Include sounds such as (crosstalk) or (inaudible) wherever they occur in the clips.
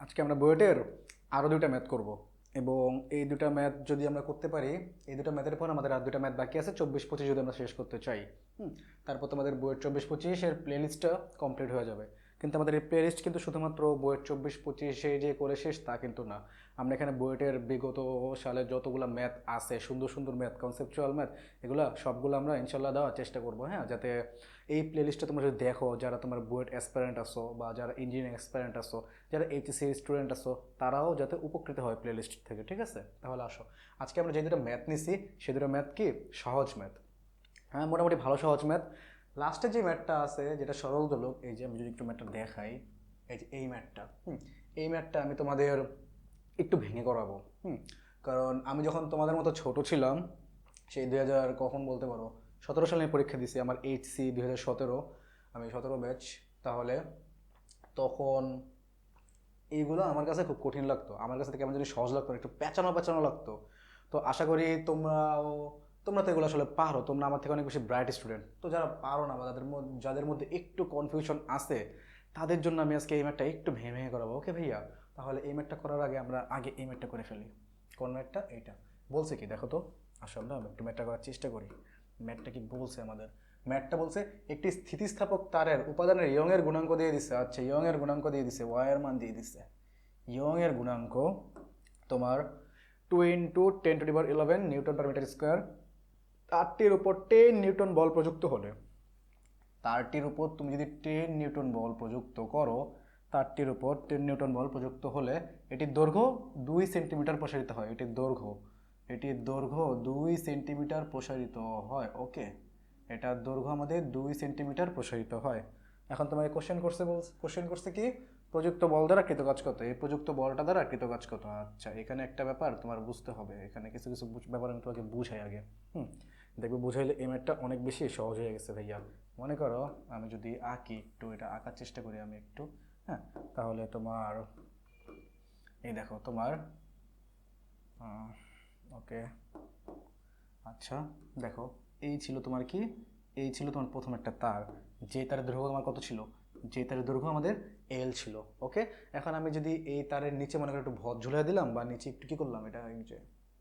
আজকে আমরা বুয়েটের আরও দুইটা ম্যাথ করব এবং এই দুটা ম্যাথ যদি আমরা করতে পারি এই দুটো ম্যাথের পর আমাদের আর দুটা ম্যাথ বাকি আছে চব্বিশ পঁচিশ যদি আমরা শেষ করতে চাই। হুম, তারপর তোমাদের বইয়ের চব্বিশ পঁচিশের প্লে লিস্টটা কমপ্লিট হয়ে যাবে। কিন্তু আমাদের এই প্লেলিস্ট কিন্তু শুধুমাত্র বইয়ের চব্বিশ, পঁচিশে যে করে শেষ তা কিন্তু না। আমরা এখানে বইয়ের বিগত সালের যতগুলো ম্যাথ আছে, সুন্দর সুন্দর ম্যাথ কনসেপচুয়াল ম্যাথ এগুলো সবগুলো আমরা ইনশাল্লাহ দেওয়ার চেষ্টা করব হ্যাঁ? যাতে এই প্লেলিস্টটা তোমরা যদি দেখো, যারা তোমার বুয়েট অ্যাসপারেন্ট আসো বা যারা ইঞ্জিনিয়ারিং অ্যাসপারেন্ট আসো যারা এইচএসসি স্টুডেন্ট আসো তারাও যাতে উপকৃত হয় প্লেলিস্ট থেকে, ঠিক আছে? তাহলে আসো। আজকে আমরা যে দুটো ম্যাথ নিছি, সে দুটো ম্যাথ কি? সহজ ম্যাথ হ্যাঁ মোটামুটি ভালো সহজ ম্যাথ লাস্টে যে ম্যাথটা আছে, যেটা সরল দলক, এই যে আমি যদি একটু ম্যাথটা দেখাই, এই যে এই ম্যাথটা হুম, এই ম্যাথটা আমি তোমাদের একটু ভেঙে করাবো, হুম, কারণ আমি যখন তোমাদের মতো ছোট ছিলাম, সেই দুই হাজার কখন বলতে পারো, সতেরো সালে আমি পরীক্ষা দিছি আমার এইচসি দুই হাজার সতেরো, আমি সতেরো ব্যাচ, তাহলে তখন এইগুলো আমার কাছে খুব কঠিন লাগতো, আমার কাছে কেমন জানি সহজ লাগতো একটু পেঁচানো পেঁচানো লাগতো, তো আশা করি তোমরাও তোমরা তো এগুলো আসলে পারো, তোমরা আমার থেকে অনেক বেশি ব্রাইট স্টুডেন্ট তো যারা পারো না বা যাদের যাদের মধ্যে একটু কনফিউশন আছে, তাদের জন্য আমি আজকে এই ম্যাটটা একটু ভেঙে ভেঙে করাবো। ওকে ভাইয়া? তাহলে এই ম্যাটটা করার আগে আমরা আগে এই ম্যাটটা করে ফেলি। কোন ম্যাটটা? এইটা। বলছে কি, দেখো তো। আসলে আমি একটু ম্যাটটা করার চেষ্টা করি। ম্যাটটা কি বলছে আমাদের? ম্যাটটা বলছে, একটি স্থিতিস্থাপক তারের উপাদানের ইয়ংয়ের গুণাঙ্ক দিয়ে দিছে। আচ্ছা ইয়ংয়ের গুণাঙ্ক দিয়ে দিছে ওয়াই মান দিয়ে দিছে। ইয়ংয়ের গুণাঙ্ক তোমার two into ten to the power eleven newton per meter square তারটির উপর টেন নিউটন বল প্রযুক্ত হলে। তারটির উপর তুমি যদি টেন নিউটন বল প্রযুক্ত করো, তারটির উপর টেন নিউটন বল প্রযুক্ত হলে এটির দৈর্ঘ্য দুই সেন্টিমিটার প্রসারিত হয়। এটির দৈর্ঘ্য এটির দৈর্ঘ্য দুই সেন্টিমিটার প্রসারিত হয়। ওকে এটার দৈর্ঘ্য আমাদের দুই সেন্টিমিটার প্রসারিত হয়। এখন তোমাকে কোশ্চেন করছে বল কোশ্চেন করছে কি? প্রযুক্ত বল দ্বারা কৃতকাজ কত এই প্রযুক্ত বলটা দ্বারা কৃতকাজ কত আচ্ছা এখানে একটা ব্যাপার তোমার বুঝতে হবে। এখানে কিছু কিছু ব্যাপার আমি তোমাকে বুঝাই আগে। হুম দেখবে বুঝাইলে এই ম্যাথটা অনেক বেশি সহজ হয়ে গেছে ভাইয়া। মনে করো আমি যদি আঁকি একটু, এটা আঁকার চেষ্টা করি আমি একটু হ্যাঁ? তাহলে তোমার, এই দেখো তোমার ওকে আচ্ছা দেখো, এই ছিল তোমার কি? এই ছিল তোমার প্রথম একটা তার, যে তারের দৈর্ঘ্য তোমার কত ছিল? যে তারের দৈর্ঘ্য আমাদের এল ছিল, ওকে? এখন আমি যদি এই তারের নিচে মনে করো একটু ভর ঝুলে দিলাম বা নিচে একটু কী করলাম, এটা নিচে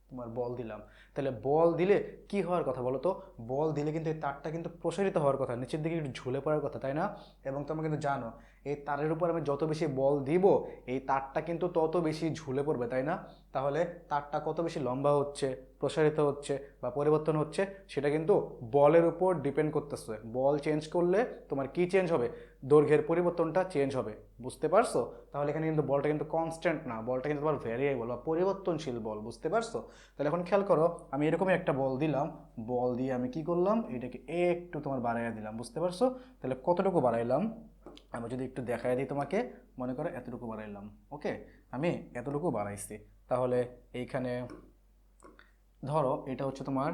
তোমার বল দিলাম। তাহলে বল দিলে কি হওয়ার কথা বলো তো? বল দিলে কিন্তু এই তারটা কিন্তু প্রসারিত হওয়ার কথা, নিচের দিকে একটু ঝুলে পড়ার কথা, তাই না? এবং তোমরা কিন্তু জানো, এই তারের উপর আমি যত বেশি বল দিব, এই তারটা কিন্তু তত বেশি ঝুলে পড়বে, তাই না? তাহলে তারটা কত বেশি লম্বা হচ্ছে, প্রসারিত হচ্ছে বা পরিবর্তন হচ্ছে, সেটা কিন্তু বলের উপর ডিপেন্ড করতেছে। বল চেঞ্জ করলে তোমার কি চেঞ্জ হবে? দৈর্ঘ্যের পরিবর্তনটা চেঞ্জ হবে। বুঝতে পারছ? তাহলে এখানে কিন্তু বলটা কিন্তু কনস্ট্যান্ট না। বলটা কিন্তু তোমার ভ্যারিয়েবল বা পরিবর্তনশীল বল, বুঝতে পারছ? তাহলে এখন খেয়াল করো, আমি এরকমই একটা বল দিলাম। বল দিয়ে আমি কি করলাম? এটাকে একটু তোমার বাড়াইয়া দিলাম, বুঝতে পারছ? তাহলে কতটুকু বাড়াইলাম? আমি যদি একটু দেখাই দিই তোমাকে, মনে করো এতটুকু বাড়াইলাম, ওকে? আমি এতটুকু বাড়াইছি। তাহলে এইখানে ধরো, এটা হচ্ছে তোমার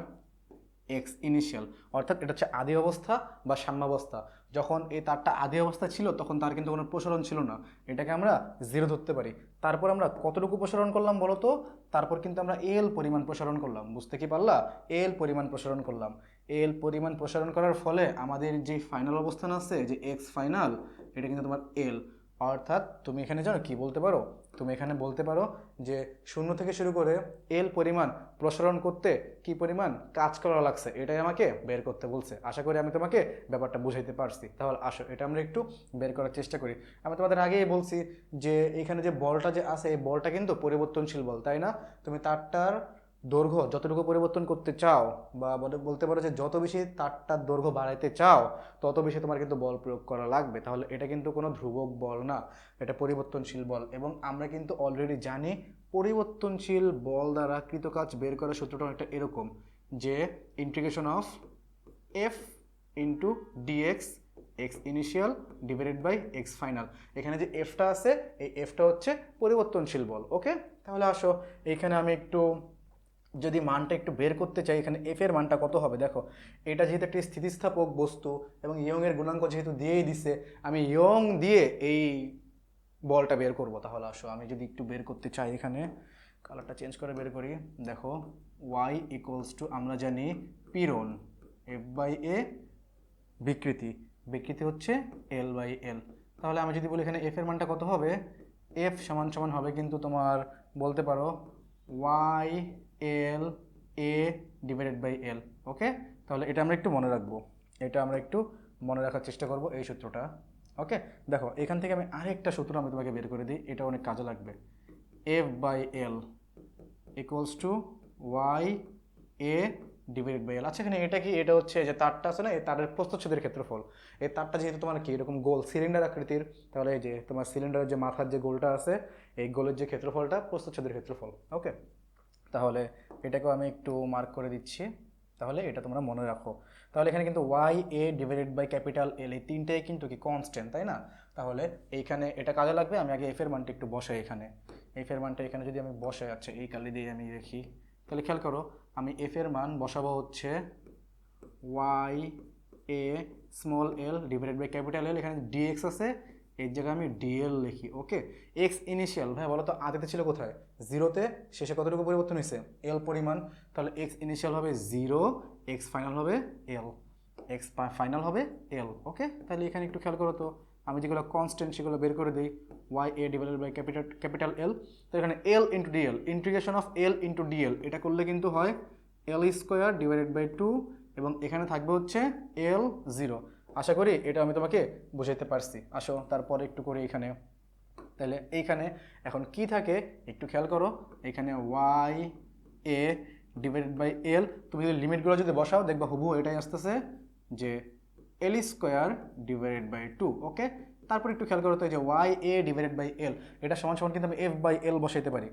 এক্স ইনিশিয়াল অর্থাৎ এটা হচ্ছে আদি অবস্থা বা সাম্যাবস্থা। যখন এই তারটা আদি অবস্থা ছিল, তখন তার কিন্তু কোনো প্রসারণ ছিল না। এটাকে আমরা জিরো ধরতে পারি। তারপর আমরা কতটুকু প্রসারণ করলাম বলো তো? তারপর কিন্তু আমরা এল পরিমাণ প্রসারণ করলাম। বুঝতে কি পারলা? এল পরিমাণ প্রসারণ করলাম। এল পরিমাণ প্রসারণ করার ফলে আমাদের যে ফাইনাল অবস্থান আছে, যে এক্স ফাইনাল এটা কিন্তু তোমার এল অর্থাৎ তুমি এখানে জানো কি বলতে পারো? তুমি এখানে বলতে পারো যে শূন্য থেকে শুরু করে এল পরিমাণ প্রসারণ করতে কি পরিমাণ কাজ করা লাগছে, এটাই আমাকে বের করতে বলছে। আশা করি আমি তোমাকে ব্যাপারটা বুঝাইতে পারছি। তাহলে আসো, এটা আমরা একটু বের করার চেষ্টা করি। আমি তোমাদের আগেই বলছি যে এখানে যে বলটা যে আছে, এই বলটা কিন্তু পরিবর্তনশীল বল, তাই না? তুমি তারটার দৈর্ঘ্য যতটুকু পরিবর্তন করতে চাও বা বলে বলতে পারো যে যত বেশি তারটার দৈর্ঘ্য বাড়াইতে চাও, তত বেশি তোমার কিন্তু বল প্রয়োগ করা লাগবে। তাহলে এটা কিন্তু কোনো ধ্রুবক বল না, এটা পরিবর্তনশীল বল। এবং আমরা কিন্তু অলরেডি জানি পরিবর্তনশীল বল দ্বারা কৃতকাজ বের করার সূত্রটা অনেকটা এরকম যে integration of F into dx X initial divided by X final এখানে যে এফটা আছে, এই এফটা হচ্ছে পরিবর্তনশীল বল। ওকে তাহলে আসো, এইখানে আমি একটু যদি মানটা একটু বের করতে চাই, এখানে এফ এর মানটা কত হবে? দেখো, এটা যেহেতু একটি স্থিতিস্থাপক বস্তু এবং ইয়ং এর গুণাঙ্ক যেহেতু দিয়েই দিছে, আমি ইয়ং দিয়ে এই বলটা বের করব। তাহলে আসো, আমি যদি একটু বের করতে চাই এখানে কালারটা চেঞ্জ করে বের করি। দেখো ওয়াই ইকুয়ালস টু আমরা জানি পিরন এফ বাই এ বিকৃতি বিকৃতি হচ্ছে এল বাই এল তাহলে আমি যদি বলি এখানে এফ এর মানটা কত হবে? এফ সমান সমান হবে কিন্তু তোমার, বলতে পারো Y L A divided by L okay তাহলে এটা আমরা একটু মনে রাখব। এটা আমরা একটু মনে রাখার চেষ্টা করব এই সূত্রটা ওকে দেখো, এখান থেকে আমি আরেকটা সূত্র আমি তোমাকে বের করে দিই, এটা অনেক কাজে লাগবে। F by L equals to Y A divided by L আচ্ছা এখানে এটা কি? এটা হচ্ছে যে তারটা আছে না, এই তারের প্রস্থচ্ছেদের ক্ষেত্রফল। এই তারটা যেহেতু তোমার কি? এরকম গোল সিলিন্ডার আকৃতির, তাহলে এই যে তোমার সিলিন্ডারের যে মাথার যে গোলটা আছে, এই গোলের যে ক্ষেত্রফলটা প্রস্থচ্ছেদের ক্ষেত্রফল ওকে তাহলে এটাকেও আমি একটু মার্ক করে দিচ্ছি। তাহলে এটা তোমরা মনে রাখো। তাহলে এখানে কিন্তু Y A divided by capital L এই তিনটাই কিন্তু কি কনস্ট্যান্ট তাই না? তাহলে এইখানে এটা কাজে লাগবে? আমি আগে এফের মানটা একটু বসাই এখানে। এফের মানটা এখানে যদি আমি বসাই আচ্ছা এই কালি দিয়ে আমি রেখি তাহলে খেয়াল করো, আমি এফের মান বসাবো হচ্ছে Y A small L divided by capital L এখানে ডিএক্স আছে এর জায়গায় আমি ডিএল লিখি ওকে এক্স ইনিশিয়াল ভাই বলো তো আদিতে ছিল কোথায়? জিরোতে শেষে কতটুকু পরিবর্তন হয়েছে? এল পরিমাণ, তাহলে এক্স ইনিশিয়াল হবে জিরো এক্স ফাইনাল হবে এল এক্স ফাইনাল হবে এল ওকে তাহলে এখানে একটু খেয়াল করো তো, আমি যেগুলো কনস্ট্যান্ট সেগুলো বের করে দিই Y A divided by capital capital L তো এখানে L into dL integration of L into dL এটা করলে কিন্তু হয় L square divided by two এবং এখানে থাকবে হচ্ছে এল জিরো আশা করি এটা আমি তোমাকে বুঝাইতে পারছি। আসো, তারপরে একটু করে এখানে। তাহলে এইখানে এখন কি থাকে? একটু খেয়াল করো, এখানে Y A divided by L তুমি যদি লিমিটগুলো যদি বসাও, দেখবা হুবু এটাই আসতেছে যে L square divided by two okay তারপর একটু খেয়াল করো তো এই যে Y A divided by L এটা সমান সমান কিন্তু আমি এফ বাই এল বসাইতে পারি।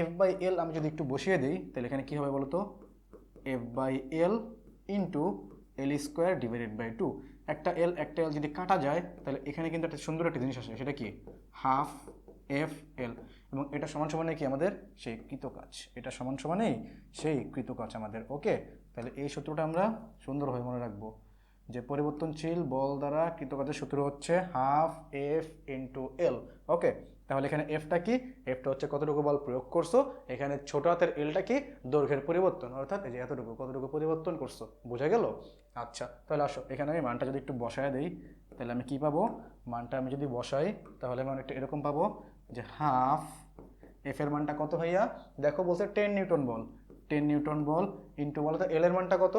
এফ বাই এল আমি যদি একটু বসিয়ে দিই, তাহলে এখানে কী হবে বলো তো? F by L into L square divided by two একটা এল একটা এল যদি কাটা যায়, তাহলে এখানে কিন্তু একটা সুন্দর একটা জিনিস আসে, সেটা কি? হাফ এফ এল এবং এটা সমান সমানে কি আমাদের? সেই কৃতকাজ। এটা সমান সমানেই সেই কৃতকাজ আমাদের। ওকে তাহলে এই সূত্রটা আমরা সুন্দরভাবে মনে রাখব। যে পরিবর্তনশীল বল দ্বারা কৃতকাজের সূত্র হচ্ছে half F into L okay তাহলে এখানে এফটা কি? এফটা হচ্ছে কতটুকু বল প্রয়োগ করছ? এখানে ছোট হাতের এলটা কি? দৈর্ঘ্যের পরিবর্তন। অর্থাৎ এই যে এতটুকু, কতটুকু পরিবর্তন করছ? বোঝা গেল? আচ্ছা তাহলে আসো, এখানে আমি মানটা যদি একটু বসায় দিই, তাহলে আমি কি পাবো? মানটা আমি যদি বসাই, তাহলে আমি অনেকটা এরকম পাবো যে হাফ এফ এর মানটা কত ভাইয়া? দেখো বলছে টেন নিউটন বল। টেন নিউটন বল ইন্টু বলো তো এল এর মানটা কত?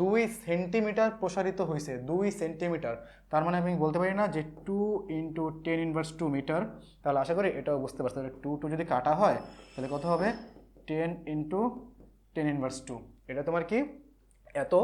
দুই সেন্টিমিটার প্রসারিত হয়েছে দুই সেন্টিমিটার। তার মানে আমি বলতে পারি না যে two into ten inverse two meter তাহলে আশা করি এটাও বুঝতে পারছি। তাহলে টু টু যদি কাটা হয়, তাহলে কত হবে? Ten into ten inverse two এটা তোমার কি? এত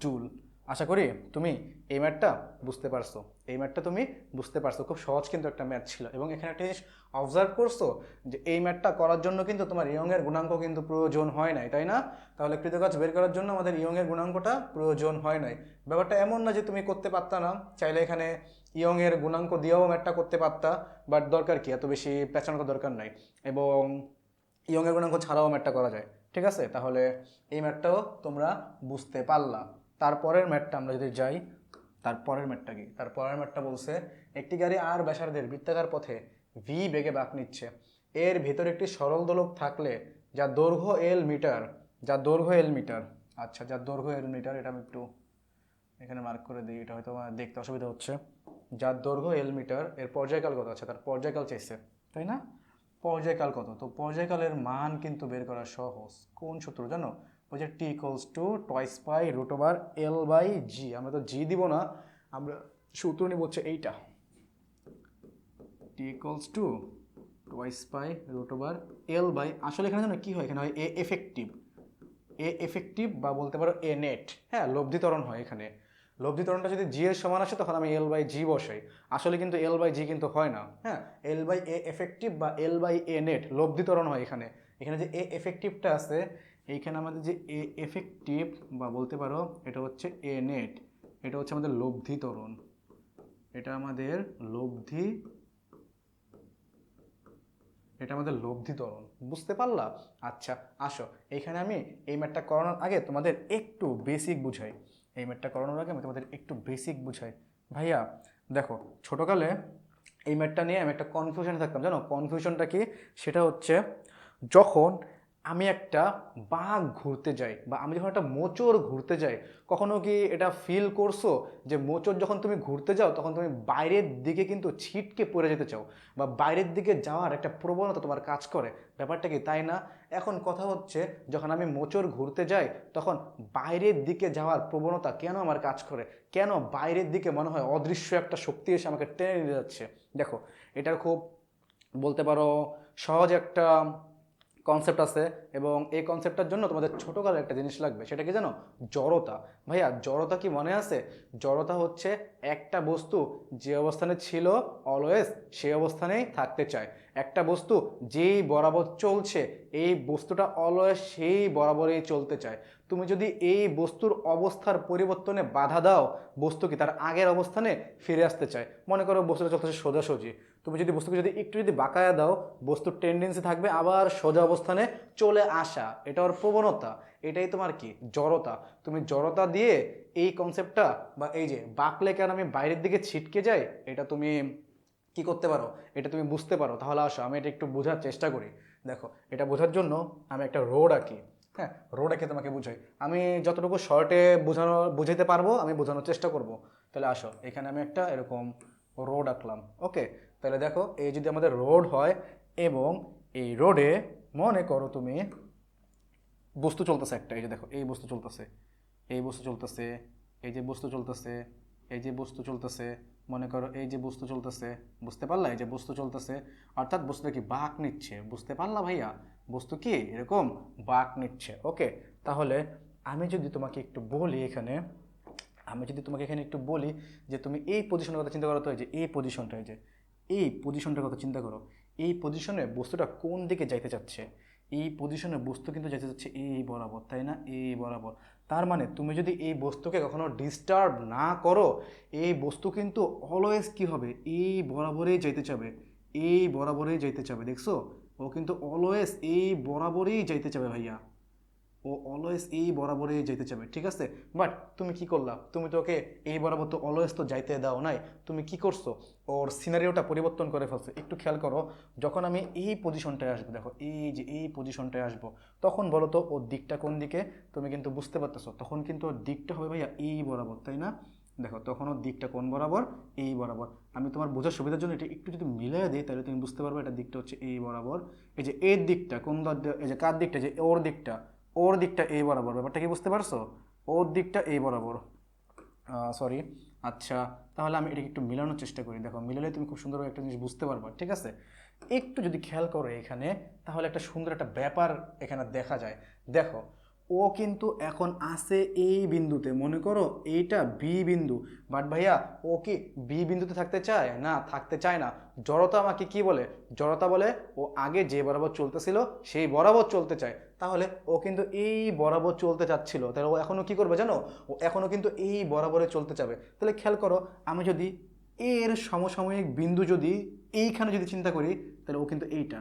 জুল। আশা করি তুমি এই ম্যাথটা বুঝতে পারছ। এই ম্যাথটা তুমি বুঝতে পারছ। খুব সহজ কিন্তু একটা ম্যাথ ছিল। এবং এখানে একটা জিনিস অবজার্ভ করছ যে এই ম্যাথটা করার জন্য কিন্তু তোমার ইয়ংয়ের গুণাঙ্ক কিন্তু প্রয়োজন হয় নাই, তাই না? তাহলে কৃতকাজ বের করার জন্য আমাদের ইয়ংয়ের গুণাঙ্কটা প্রয়োজন হয় নাই। ব্যাপারটা এমন না যে তুমি করতে পারতা না। চাইলে এখানে ইয়ংয়ের গুণাঙ্ক দিয়েও ম্যাথটা করতে পারতা বাট দরকার কি? এত বেশি পেঁচানোর দরকার নাই। এবং ইয়ংয়ের গুণাঙ্ক ছাড়াও ম্যাথটা করা যায়। ঠিক আছে? তাহলে এই ম্যাটটাও তোমরা বুঝতে পারলা। তারপরের ম্যাটটা আমরা যদি যাই, তারপরের ম্যাটটা কি? তারপরের ম্যাটটা বলছে, একটি গাড়ি আর ব্যাসার্ধের বৃত্তাকার পথে ভি বেগে বাঁক নিচ্ছে। এর ভিতরে একটি সরল দোলক থাকলে, যা দৈর্ঘ্য এল মিটার, যা দৈর্ঘ্য এল মিটার। আচ্ছা যা দৈর্ঘ্য এল মিটার, এটা আমি একটু এখানে মার্ক করে দিই, এটা হয়তো আমার দেখতে অসুবিধা হচ্ছে। যার দৈর্ঘ্য এল মিটার, এর পর্যায়কাল কত? আছে তার পর্যায়কাল চাইছে, তাই না? পর্যায়কাল কত? তো পর্যায়কালের মান কিন্তু বের করা সহজ। কোন সূত্র জানো? ওই যে T equals to twice pi root over L by G আমরা তো জি দিব না, আমরা সূত্র নিব হচ্ছে এইটা। T equals to twice pi root over L by আসলে এখানে জানো কী হয়? এখানে হয় এ এফেক্টিভ এ এফেক্টিভ বা বলতে পারো এ নেট হ্যাঁ লব্ধিতরণ হয় এখানে। লব্ধিতরণটা যদি জি এর সমান আসে, তখন আমি এল বাই জি বসাই। আসলে কিন্তু এল বাই জি কিন্তু হয় না। হ্যাঁ? এল বাই এ এফেক্টিভ বা এল বাই এ নেট লব্ধিতরণ হয় এখানে। এখানে যে এ এফেক্টিভটা আছে, এইখানে আমাদের যে এ এফেক্টিভ বা বলতে পারো, এটা হচ্ছে এ নেট এটা হচ্ছে আমাদের লব্ধিতরণ এটা আমাদের লব্ধি, এটা আমাদের লব্ধিতরণ বুঝতে পারলা? আচ্ছা আসো। এইখানে আমি এই ম্যাটটা করানোর আগে তোমাদের একটু বেসিক বুঝাই। এই ম্যাটটা করানোর আগে আমি তোমাদের একটু বেসিক বুঝাই। ভাইয়া, দেখো, ছোটোকালে এই ম্যাটটা নিয়ে আমি একটা কনফিউশনে থাকতাম, জানো? কনফিউশনটা কি? সেটা হচ্ছে, যখন আমি একটা বাঘ ঘুরতে যাই বা আমি যখন একটা মোচড় ঘুরতে যাই, কখনো কি এটা ফিল করছ যে মোচড় যখন তুমি ঘুরতে যাও, তখন তুমি বাইরের দিকে কিন্তু ছিটকে পড়ে যেতে চাও বা বাইরের দিকে যাওয়ার একটা প্রবণতা তোমার কাজ করে? ব্যাপারটা কি তাই না? এখন কথা হচ্ছে, যখন আমি মোচড় ঘুরতে যাই, তখন বাইরের দিকে যাওয়ার প্রবণতা কেন আমার কাজ করে? কেন বাইরের দিকে মনে হয় অদৃশ্য একটা শক্তি এসে আমাকে টেনে নিয়ে যাচ্ছে? দেখো, এটার খুব বলতে পারো সহজ একটা কনসেপ্ট আছে এবং এই কনসেপ্টটার জন্য তোমাদের ছোটোকালের একটা জিনিস লাগবে, সেটা কি জানো? জড়তা। ভাইয়া, জড়তা কি মনে আছে? জড়তা হচ্ছে একটা বস্তু যে অবস্থানে ছিল অলওয়েজ সেই অবস্থানেই থাকতে চায়। একটা বস্তু যেই বরাবর চলছে, এই বস্তুটা অলওয়েজ সেই বরাবরই চলতে চায়। তুমি যদি এই বস্তুর অবস্থার পরিবর্তনে বাধা দাও, বস্তু কি তার আগের অবস্থানে ফিরে আসতে চায়? মনে করো বস্তুটা চলতেছে সোজাসুজি। তুমি যদি বস্তুকে যদি একটু যদি বাঁকায়া দাও, বস্তুর টেন্ডেন্সি থাকবে আবার সোজা অবস্থানে চলে আসা। এটা ওর প্রবণতা। এটাই তোমার কি? জড়তা। তুমি জড়তা দিয়ে এই কনসেপ্টটা বা এই যে বাঁকলে কেন আমি বাইরের দিকে ছিটকে যাই, এটা তুমি কি করতে পারো? এটা তুমি বুঝতে পারো। তাহলে আসো, আমি এটা একটু বোঝার চেষ্টা করি। দেখো, এটা বোঝার জন্য আমি একটা রোড আঁকি। হ্যাঁ রোড আঁকে তোমাকে বুঝাই। আমি যতটুকু শর্টে বোঝানো, বুঝাইতে পারব, আমি বোঝানোর চেষ্টা করব। তাহলে আসো, এখানে আমি একটা এরকম রোড আঁকলাম। ওকে তাহলে দেখো, এই যদি আমাদের রোড হয় এবং এই রোডে মনে করো তুমি বস্তু চলতেছে একটা, এই যে দেখো, এই বস্তু চলতেছে, এই বস্তু চলতেছে, এই যে বস্তু চলতেছে, এই যে বস্তু চলতেছে, মনে করো এই যে বস্তু চলতেছে, বুঝতে পারলা? এই যে বস্তু চলতেছে, অর্থাৎ বস্তুটা কি বাঁক নিচ্ছে? বুঝতে পারলা ভাইয়া? বস্তু কি? এরকম বাঁক নিচ্ছে। ওকে তাহলে আমি যদি তোমাকে একটু বলি এখানে আমি যদি তোমাকে এখানে একটু বলি যে তুমি এই পজিশনের কথা চিন্তা করো তো যে এই পজিশনটা যে এই পজিশনটার কথা চিন্তা করো, এই পজিশনে বস্তুটা কোন দিকে যাইতে চাচ্ছে? এই পজিশনে বস্তু কিন্তু যেতে যাচ্ছে এই বরাবর, তাই না? এই বরাবর। তার মানে তুমি যদি এই বস্তুকে কখনো ডিস্টার্ব না করো, এই বস্তু কিন্তু অলওয়েজ কি হবে? এই বরাবরেই যাইতে চাবে। এই বরাবরেই যাইতে চাবে, দেখছ? ও কিন্তু অলওয়েজ এই বরাবরেই যাইতে চাবে ভাইয়া। ও অলওয়েজ এই বরাবরই যাইতে চাবে, ঠিক আছে? বাট তুমি কি করলা? তুমি তো ওকে এই বরাবর তো অলওয়েজ তো যাইতে দাও নাই। তুমি কি করছ? ওর সিনারিওটা পরিবর্তন করে ফেলছে। একটু খেয়াল করো, যখন আমি এই পজিশনটায় আসব, দেখো, এই যে এই পজিশনটায় আসব, তখন বলো তো ওর দিকটা কোন দিকে? তুমি কিন্তু বুঝতে পারতেছো, তখন কিন্তু ওর দিকটা হবে ভাইয়া এই বরাবর, তাই না? দেখো, তখন ওর দিকটা কোন বরাবর? এই বরাবর। আমি তোমার বোঝার সুবিধার জন্য এটা একটু যদি মিলিয়ে দিই, তাহলে তুমি বুঝতে পারবে এটা দিকটা হচ্ছে এই বরাবর। এই যে এর দিকটা, কোন এই যে কার দিকটা যে ওর দিকটা ওর দিকটা এই বরাবর, ব্যাপারটা কি বুঝতে পারছ? ওর দিকটা এই বরাবর। সরি আচ্ছা তাহলে আমি এটাকে একটু মিলানোর চেষ্টা করি। দেখো, মিলালে তুমি খুব সুন্দরভাবে একটা জিনিস বুঝতে পারবা, ঠিক আছে? একটু যদি খেয়াল করো এখানে, তাহলে একটা সুন্দর একটা ব্যাপার এখানে দেখা যায়। দেখো ও কিন্তু এখন আসে এই বিন্দুতে, মনে করো এইটা বি বিন্দু। বাট ভাইয়া, ও কি বি বিন্দুতে থাকতে চায়? না, থাকতে চায় না। জড়তা আমাকে কি বলে? জড়তা বলে ও আগে যে বরাবর চলতেছিল, সেই বরাবর চলতে চায়। তাহলে ও কিন্তু এই বরাবর চলতে চাচ্ছিল। তাহলে ও এখনও কি করবে জানো? ও এখনও কিন্তু এই বরাবরে চলতে যাবে তাহলে খেয়াল করো, আমি যদি এর সমসাময়িক বিন্দু যদি এইখানে যদি চিন্তা করি, তাহলে ও কিন্তু এইটা।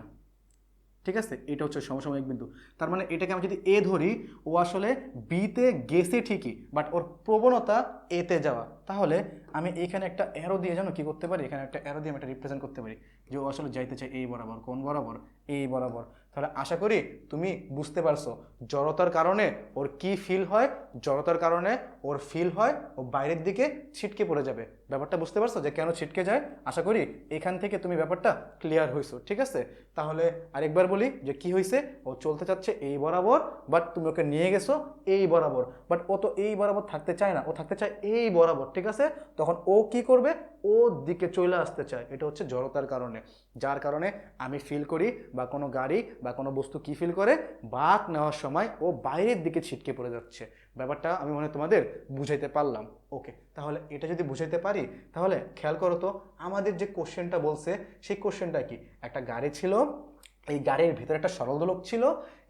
ঠিক আছে? এটা হচ্ছে সমসাময়িক বিন্দু। তার মানে এটাকে আমি যদি এ ধরি, ও আসলে বিতে গেছে ঠিকই বাট ওর প্রবণতা এতে যাওয়া। তাহলে আমি এখানে একটা অ্যারো দিয়ে জানো কি করতে পারি? এখানে একটা অ্যারো দিয়ে আমি একটা রিপ্রেজেন্ট করতে পারি। যে ও আসলে যাইতে চায় এই বরাবর, কোন বরাবর? এই বরাবর। তাহলে আশা করি তুমি বুঝতে পারছ। জড়তার কারণে ওর কি ফিল হয়? জড়তার কারণে ওর ফিল হয়। ও বাইরের দিকে ছিটকে পড়ে যাবে। ব্যাপারটা বুঝতে পারছ? যে কেন ছিটকে যায়? আশা করি এখান থেকে তুমি ব্যাপারটা ক্লিয়ার হয়েছো ঠিক আছে? তাহলে আরেকবার বলি যে কি হয়েছে ও চলতে চাচ্ছে এই বরাবর বাট তুমি ওকে নিয়ে গেছো এই বরাবর। বাট ও তো এই বরাবর থাকতে চায় না। ও থাকতে চায় এই বরাবর, ঠিক আছে? তখন ও কি করবে? ও দিকে চলে আসতে চায়। এটা হচ্ছে জড়তার কারণে। যার কারণে আমি ফিল করি বা কোনো গাড়ি বা কোনো বস্তু কি ফিল করে? বাঁক নেওয়ার সময় ও বাইরের দিকে ছিটকে পড়ে যাচ্ছে। ব্যাপারটা আমি মনে তোমাদের বুঝাইতে পারলাম। ওকে তাহলে এটা যদি বুঝাইতে পারি, তাহলে খেয়াল করো তো, আমাদের যে কোশ্চেনটা বলছে, সেই কোশ্চেনটা কি? একটা গাড়ি ছিল এই গাড়ির ভিতরে একটা সরল দোলক ছিল,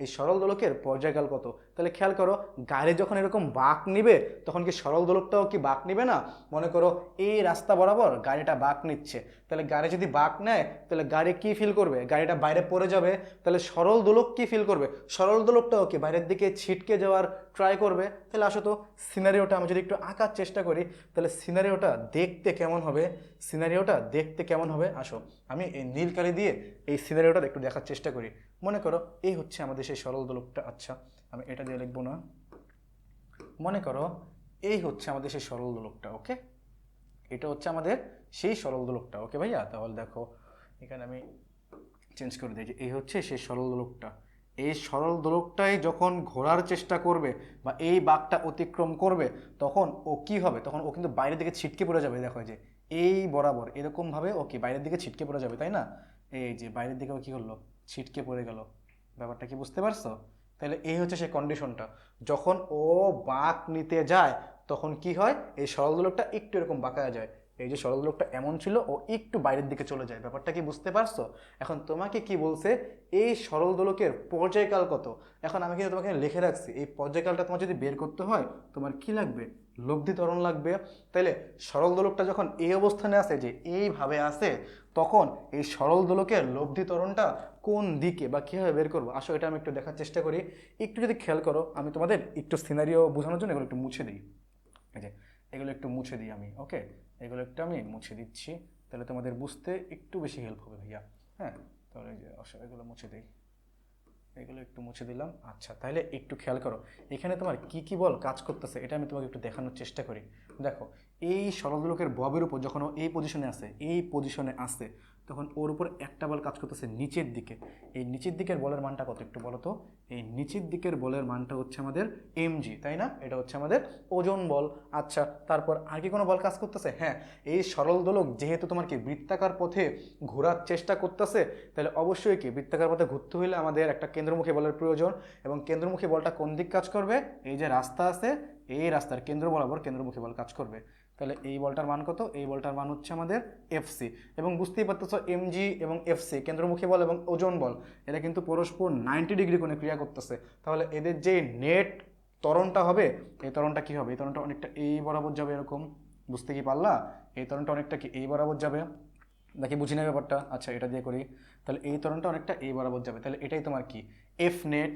এই সরল দোলকের পর্যায়কাল কত? তাহলে খেয়াল করো, গাড়ি যখন এরকম বাঁক নিবে, তখন কি সরল দোলকটাও কি বাঁক নিবে না? মনে করো, এই রাস্তা বরাবর গাড়িটা বাঁক নিচ্ছে। তাহলে গাড়ি যদি বাঁক নেয়, তাহলে গাড়ি কি ফিল করবে? গাড়িটা বাইরে পড়ে যাবে। তাহলে সরল দোলক কি ফিল করবে? সরল দোলকটাও কি বাইরের দিকে ছিটকে যাওয়ার ট্রাই করবে? তাহলে আসো তো সিনারিওটা আমি যদি একটু আঁকার চেষ্টা করি, তাহলে সিনারিওটা দেখতে কেমন হবে? সিনারিওটা দেখতে কেমন হবে? আসো, আমি এই নীল কালি দিয়ে এই সিনারিওটা একটু দেখার চেষ্টা করি। মনে করো এই হচ্ছে আমাদের সেই সরল দোলকটা আচ্ছা আমি এটা দিয়ে লিখব না। মনে করো এই হচ্ছে আমাদের সেই সরল দোলকটা, ওকে? এটা হচ্ছে আমাদের সেই সরল দোলকটা, ওকে ভাইয়া? তাহলে দেখো, এখানে আমি চেঞ্জ করে দিয়েছি এই হচ্ছে সেই সরল দোলকটা। এই সরল দোলকটাই যখন ঘোরার চেষ্টা করবে বা এই বাঘটা অতিক্রম করবে, তখন ও কি হবে? তখন ও কিন্তু বাইরের দিকে ছিটকে পড়ে যাবে, দেখো যে। এই বরাবর এরকমভাবে ও কি বাইরের দিকে ছিটকে পড়ে যাবে, তাই না? এই যে বাইরের দিকে ও কী করল? ছিটকে পড়ে গেল। ব্যাপারটা কি বুঝতে পারছ? তাহলে এই হচ্ছে সেই কন্ডিশনটা যখন ও বাঁক নিতে যায়, তখন কি হয়? এই সরল দোলকটা একটু এরকম বাঁকা যায়। এই যে সরল দোলকটা এমন ছিল, ও একটু বাইরের দিকে চলে যায়। ব্যাপারটা কি বুঝতে পারছ? এখন তোমাকে কি বলছে? এই সরল দোলকের পর্যায়কাল কত? এখন আমি কিন্তু তোমাকে লিখে রাখছি, এই পর্যায়কালটা তোমার যদি বের করতে হয়, তোমার কি লাগবে? লব্ধি ত্বরণ লাগবে। তাইলে সরল দোলকটা যখন এই অবস্থানে আসে যে এইভাবে আসে, তখন এই সরল দোলকের লব্ধি ত্বরণটা কোন দিকে বা কীভাবে বের করব? আসো, এটা আমি একটু দেখার চেষ্টা করি। একটু যদি খেয়াল করো, আমি তোমাদের একটু সিনারিও বোঝানোর জন্য এগুলো একটু মুছে দিই। যে, এগুলো একটু মুছে দিই আমি ওকে এগুলো একটু আমি মুছে দিচ্ছি। তাহলে তোমাদের বুঝতে একটু বেশি হেল্প হবে ভাইয়া। হ্যাঁ তাহলে যে এগুলো মুছে দিই। এগুলো একটু মুছে দিলাম। আচ্ছা তাহলে একটু খেয়াল করো, এখানে তোমার কি কি বল কাজ করতেছে এটা আমি তোমাকে একটু দেখানোর চেষ্টা করি। দেখো, এই সরলদোলকের ববের উপর যখন এই পজিশনে আসে এই পজিশনে আসে তখন ওর উপর একটা বল কাজ করতেছে নিচের দিকে। এই নিচের দিকের বলের মানটা কত একটু বলো তো? এই নিচের দিকের বলের মানটা হচ্ছে আমাদের এমজি তাই না? এটা হচ্ছে আমাদের ওজন বল। আচ্ছা তারপর আর কি কোনো বল কাজ করতেছে? হ্যাঁ এই সরল দোলক যেহেতু তোমার কি বৃত্তাকার পথে ঘোরার চেষ্টা করতেছে, তাহলে অবশ্যই কি বৃত্তাকার পথে ঘুরতে হলে আমাদের একটা কেন্দ্রমুখী বলের প্রয়োজন। এবং কেন্দ্রমুখী বলটা কোন দিক কাজ করবে? এই যে রাস্তা আছে, এই রাস্তার কেন্দ্র বরাবর কেন্দ্রমুখী বল কাজ করবে। তাহলে এই বলটার মান কত? এই বলটার মান হচ্ছে আমাদের এফসি এবং বুঝতেই পারতেছো এমজি এবং এফসি কেন্দ্রমুখী বল এবং ওজন বল, এরা কিন্তু পরস্পর নাইনটি ডিগ্রি কোণে ক্রিয়া করতেছে। তাহলে এদের যে নেট তরণটা হবে, এই তরণটা কি হবে? এই তরণটা অনেকটা এই বরাবর যাবে এরকম। বুঝতে কি পারলা? এই তরণটা অনেকটা কি এই বরাবর যাবে? নাকি বুঝি না ব্যাপারটা? আচ্ছা এটা দিয়ে করি। তাহলে এই তরণটা অনেকটা এই বরাবর যাবে। তাহলে এটাই তোমার কি? এফ নেট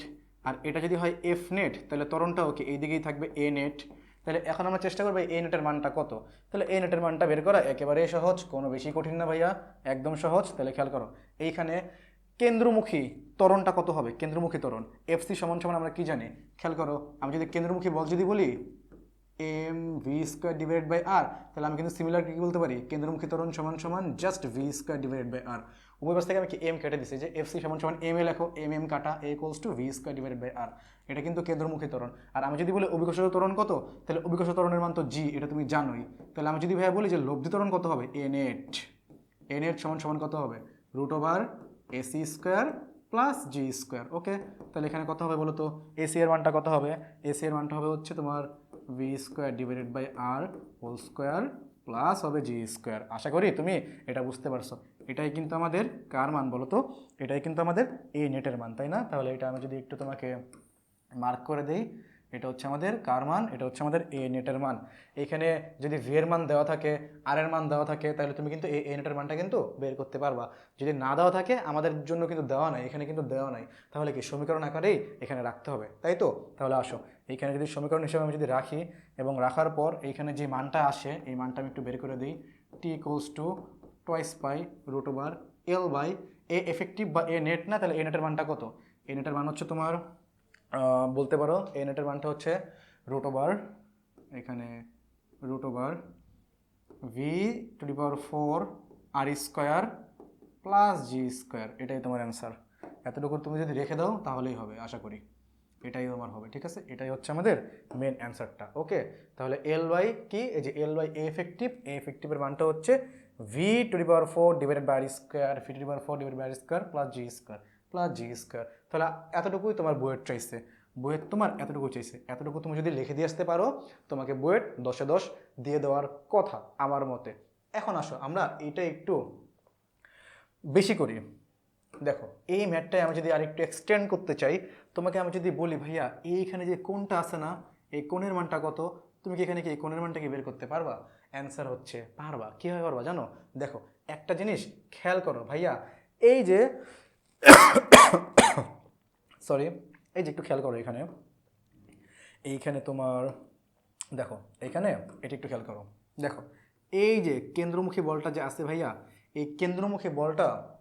আর এটা যদি হয় এফ নেট তাহলে ত্বরণটাও কি এই দিকেই থাকবে এ নেট তাহলে এখন আমরা চেষ্টা করব এ নেটের মানটা কত? তাহলে এ নেটের মানটা বের করা একেবারেই সহজ, কোনো বেশি কঠিন না ভাইয়া, একদম সহজ। তাহলে খেয়াল করো, এইখানে কেন্দ্রমুখী ত্বরণটা কত হবে? কেন্দ্রমুখী ত্বরণ এফসি সমান সমান আমরা কি জানি? খেয়াল করো, আমি যদি কেন্দ্রমুখী বল যদি বলি M V square divide by R তাহলে আমি কিন্তু সিমিলার কি বলতে পারি? কেন্দ্রমুখী ত্বরণ সমান সমান just V square divide by R উভয় পাশ থেকে আমি এম কেটে দিচ্ছি যে এফ সি সমান সমান এম এ লেখো এম এম কাটা A equals to V square divide by R এটা কিন্তু কেন্দ্রমুখী ত্বরণ। আর আমি যদি বলি অভিকর্ষ ত্বরণ কত? তাহলে অভিকর্ষ ত্বরণের মান তো জি এটা তুমি জানোই। তাহলে আমি যদি ভাইয়া বলি যে লব্ধি ত্বরণ কত হবে? এ নেট এ নেট সমান সমান কত হবে? Root over AC square plus G square okay তাহলে এখানে কত হবে বলো তো এসি এর মানটা কত হবে? এসি এর মানটা হবে হচ্ছে তোমার v square divided by r whole square plus হবে জি স্কোয়ার আশা করি তুমি এটা বুঝতে পারছ। এটাই কিন্তু আমাদের কার মান বলো তো এটাই কিন্তু আমাদের এই নেটের মান, তাই না? তাহলে এটা আমি যদি একটু তোমাকে মার্ক করে দেই, এটা হচ্ছে আমাদের কার মান? এটা হচ্ছে আমাদের এ নেটের মান। এখানে যদি ভি এর মান দেওয়া থাকে আর এর মান দেওয়া থাকে, তাহলে তুমি কিন্তু এ নেটের মানটা কিন্তু বের করতে পারবা। যদি না দেওয়া থাকে, আমাদের জন্য কিন্তু দেওয়া নাই, এখানে কিন্তু দেওয়া নাই। তাহলে কি সমীকরণ আকারেই এখানে রাখতে হবে, তাই তো? তাহলে আসো এইখানে যদি সমীকরণ হিসেবে আমি যদি রাখি এবং রাখার পর এইখানে যে মানটা আসে, এই মানটা আমি একটু বের করে দিই T equals to twice pi root over l by a effective বা এ নেট না, তাহলে এ নেটের মানটা কত? এ নেটের মান হচ্ছে তোমার বলতে পারো এ নেটের মানটা হচ্ছে রুট ওভার এখানে root over v to the power four r square plus g square এটাই তোমার অ্যান্সার এতটুকু তুমি যদি রেখে দাও, তাহলেই হবে, আশা করি। এটাই তোমার হবে, ঠিক আছে? এটাই হচ্ছে আমাদের মেন অ্যান্সারটা ওকে তাহলে এল ওয়াই কি? এই যে এল ওয়াই এফেক্টিভ এফেক্টিভের মানটা হচ্ছে v to the power four divided by r square v to the power four divide by r square plus g square plus g square তাহলে এতটুকুই তোমার বইয়ের চাইছে বইয়ের তোমার এতটুকু চাইছে এতটুকু তুমি যদি লিখে দিয়ে আসতে পারো, তোমাকে বইয়ের দশে দশ দিয়ে দেওয়ার কথা আমার মতে। এখন আসো, আমরা এটা একটু বেশি করি। দেখো, এই ম্যাটটাই আমি যদি আরেকটু এক্সটেন্ড করতে চাই, তোমাকে আমি যদি বলি, ভাইয়া, এইখানে যে কোনটা আছে না, এই কোণের মানটা কত? তুমি কি এখানে কি এই কোণের মানটা কি বের করতে পারবা? অ্যান্সার হচ্ছে পারবা। কীভাবে পারবা জানো? দেখো, একটা জিনিস খেয়াল করো ভাইয়া, এই যে (coughs) সরি এই যে একটু খেয়াল করো এখানে। এইখানে তোমার, দেখো, এইখানে এটা একটু খেয়াল করো। দেখো, এই যে কেন্দ্রমুখী বলটা যে আছে ভাইয়া, এই কেন্দ্রমুখী বলটা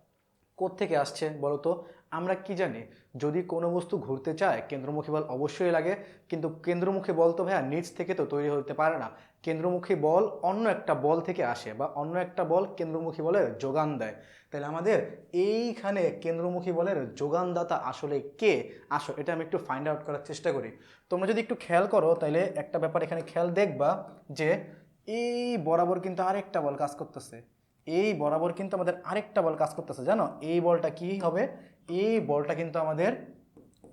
থেকে আসছে বলো তো? আমরা কি জানি? যদি কোনো বস্তু ঘুরতে চায়, কেন্দ্রমুখী বল অবশ্যই লাগে। কিন্তু কেন্দ্রমুখী বল তো ভাইয়া নিচ থেকে তো তৈরি হতে পারে না। কেন্দ্রমুখী বল অন্য একটা বল থেকে আসে বা অন্য একটা বল কেন্দ্রমুখী বলের যোগান দেয়। তাহলে আমাদের এইখানে কেন্দ্রমুখী বলের যোগানদাতা আসলে কে? আসো, এটা আমি একটু ফাইন্ড আউট করার চেষ্টা করি। তোমরা যদি একটু খেয়াল করো, তাহলে একটা ব্যাপার এখানে খেয়াল দেখবা যে এই বরাবর কিন্তু আরেকটা বল কাজ করতেছে। এই বরাবর কিন্তু আমাদের আরেকটা বল কাজ করতেছে। জানো? এই বলটা কি হবে? এই বলটা কিন্তু আমাদের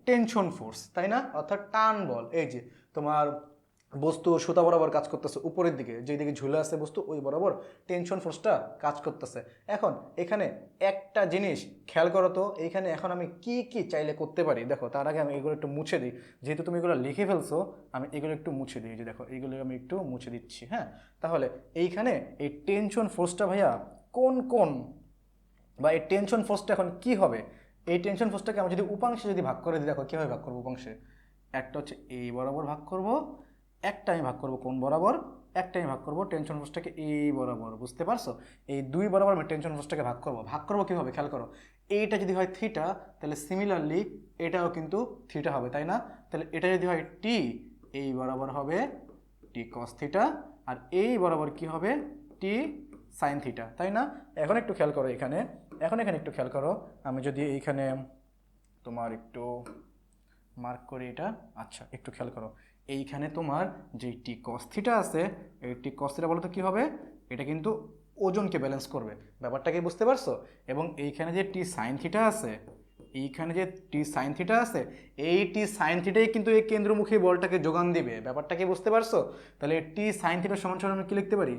টেনশন ফোর্স তাই না? অর্থাৎ টান বল। এই যে তোমার বস্তু সুতা বরাবর কাজ করতেছে উপরের দিকে যেই দিকে ঝুলে আছে বস্তু, ওই বরাবর টেনশন ফোর্সটা কাজ করতেছে। এখন এখানে একটা জিনিস খেয়াল করো তো এইখানে এখন আমি কি কি চাইলে করতে পারি? দেখো, তার আগে আমি এগুলো একটু মুছে দিই। যেহেতু তুমি এগুলো লিখে ফেলছো, আমি এগুলো একটু মুছে দিই। যে দেখো এইগুলো আমি একটু মুছে দিচ্ছি হ্যাঁ? তাহলে এইখানে এই টেনশন ফোর্সটা ভাইয়া কোন কোন বা এই টেনশন ফোর্সটা এখন কি হবে? এই টেনশন ফোর্সটাকে আমি যদি উপাংশে যদি ভাগ করে দিই, দেখো কীভাবে ভাগ করব উপাংশে? একটা হচ্ছে এই বরাবর ভাগ করব, একটা আমি ভাগ করব কোন বরাবর? একটা আমি ভাগ করব টেনশন ফোর্সটাকে এই বরাবর, বুঝতে পারছ? এই দুই বরাবর আমি টেনশন ফোর্সটাকে ভাগ করব। ভাগ করব কীভাবে? খেয়াল করো, এইটা যদি হয় থিটা তাহলে সিমিলারলি এটাও কিন্তু থিটা হবে, তাই না? তাহলে এটা যদি হয় টি এই বরাবর হবে টি কস থিটা আর এই বরাবর কি হবে? টি সাইন থিটা তাই না? এখন একটু খেয়াল করো এখানে। এখন এখানে একটু খেয়াল করো। আমি যদি এইখানে তোমার একটু মার্ক করি এটা আচ্ছা একটু খেয়াল করো। এইখানে তোমার যে টি কস্থিটা আছে এই টি কস্থিটা বলো তো কী হবে? এটা কিন্তু ওজনকে ব্যালেন্স করবে। ব্যাপারটা কি বুঝতে পারছ? এবং এইখানে যে টি সাইন থিটা আছে, এইখানে যে টি সাইন থিটা আছে, এই টি সাইন থিটাই কিন্তু এই কেন্দ্রমুখী বলটাকে যোগান দিবে। ব্যাপারটা কি বুঝতে পারছ? তাহলে টি সাইন থিটা সমান সমান আমি কি লিখতে পারি?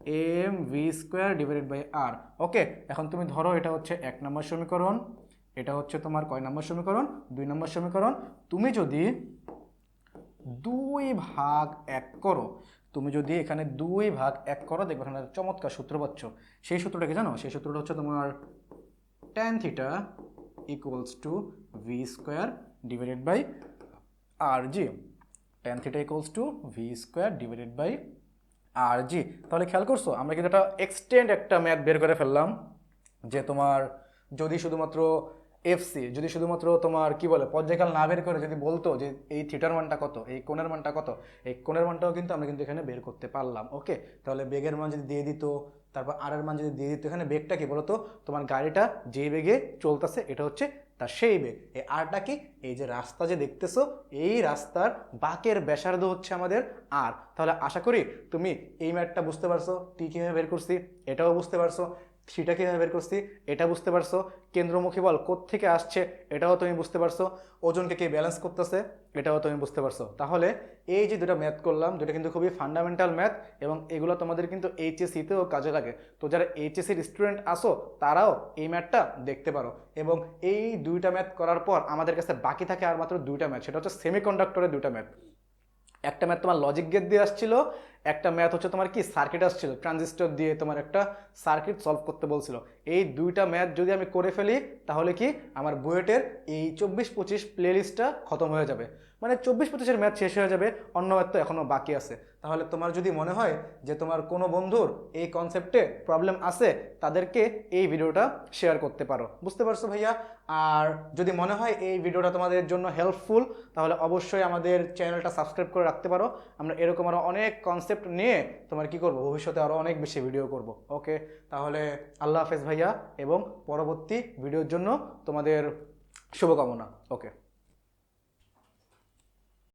M v square divided by r okay এখন তুমি ধরো এটা হচ্ছে এক নম্বর সমীকরণ, এটা হচ্ছে তোমার কয় নম্বর সমীকরণ? দুই নম্বর সমীকরণ। তুমি যদি দুই ভাগ এক করো, তুমি যদি এখানে দুই ভাগ এক করো, দেখবে এখানে চমৎকার সূত্র পাচ্ছ। সেই সূত্রটাকে জানো? সেই সূত্রটা হচ্ছে তোমার tan theta equals to v square divided by r g tan theta equals to v square divided by r g, তাহলে খেয়াল করছ? আমরা কিন্তু একটা এক্সটেন্ড একটা ম্যাথ বের করে ফেললাম, যে তোমার যদি শুধুমাত্র এফসি যদি শুধুমাত্র তোমার কি বলে, পর্যায়কাল না বের করে যদি বলতো যে এই থিটার মানটা কত, এই কোণের মানটা কত, এই কোণের মানটাও কিন্তু আমরা কিন্তু এখানে বের করতে পারলাম ওকে তাহলে বেগের মান যদি দিয়ে দিত, তারপর আর এর মান যদি দিয়ে দিত, এখানে বেগটা কি বলতো? তোমার গাড়িটা যে বেগে চলতেছে, এটা হচ্ছে তার সেই বেগ। এই আরটা কি? এই যে রাস্তা যে দেখতেছো, এই রাস্তার বাকের ব্যাসার্ধ হচ্ছে আমাদের আর তাহলে আশা করি তুমি এই ম্যাটটা বুঝতে পারছ টি কীভাবে বের করছি, এটাও বুঝতে পারছ। সেটা কীভাবে বের করছি? এটা বুঝতে পারছ। কেন্দ্রমুখী বল থেকে আসছে, এটাও তুমি বুঝতে পারছ। ওজনকে কে ব্যালেন্স করতেছে, এটাও তুমি বুঝতে পারছ। তাহলে এই যে দুটো ম্যাথ করলাম, দুটো কিন্তু খুবই ফান্ডামেন্টাল ম্যাথ এবং এগুলো তোমাদের কিন্তু এইচএসিতেও কাজে লাগে। তো যারা এইচএসির স্টুডেন্ট আসো তারাও এই ম্যাথটা দেখতে পারো এবং এই দুইটা ম্যাথ করার পর আমাদের কাছে বাকি থাকে আর মাত্র দুইটা ম্যাথ সেটা হচ্ছে সেমিকন্ডাক্টরের দুইটা ম্যাথ একটা ম্যাথ তোমার লজিক গেট দিয়ে আসছিল একটা ম্যাথ হচ্ছে তোমার কি সার্কিট আসছিল ট্রানজিস্টর দিয়ে তোমার একটা সার্কিট সলভ করতে বলছিল। এই দুইটা ম্যাথ যদি আমি করে ফেলি, তাহলে কি আমার বুয়েটের এই চব্বিশ পঁচিশ প্লেলিস্টটা খতম হয়ে যাবে। মানে চব্বিশ পঁচিশের ম্যাথ শেষ হয়ে যাবে অন্য ম্যাথ তো এখনও বাকি আছে। তাহলে তোমার যদি মনে হয় যে তোমার কোনো বন্ধুর এই কনসেপ্টে প্রবলেম আছে, তাদেরকে এই ভিডিওটা শেয়ার করতে পারো। বুঝতে পারছ ভাইয়া? আর যদি মনে হয় এই ভিডিওটা তোমাদের জন্য হেল্পফুল তাহলে অবশ্যই আমাদের চ্যানেলটা সাবস্ক্রাইব করে রাখতে পারো। আমরা এরকম আরও অনেক কনসেপ্ট নিয়ে তোমার কি করব? ভবিষ্যতে আরও অনেক বেশি ভিডিও করব। ওকে তাহলে আল্লাহ হাফেজ ভাইয়া এবং পরবর্তী ভিডিওর জন্য তোমাদের শুভকামনা। ওকে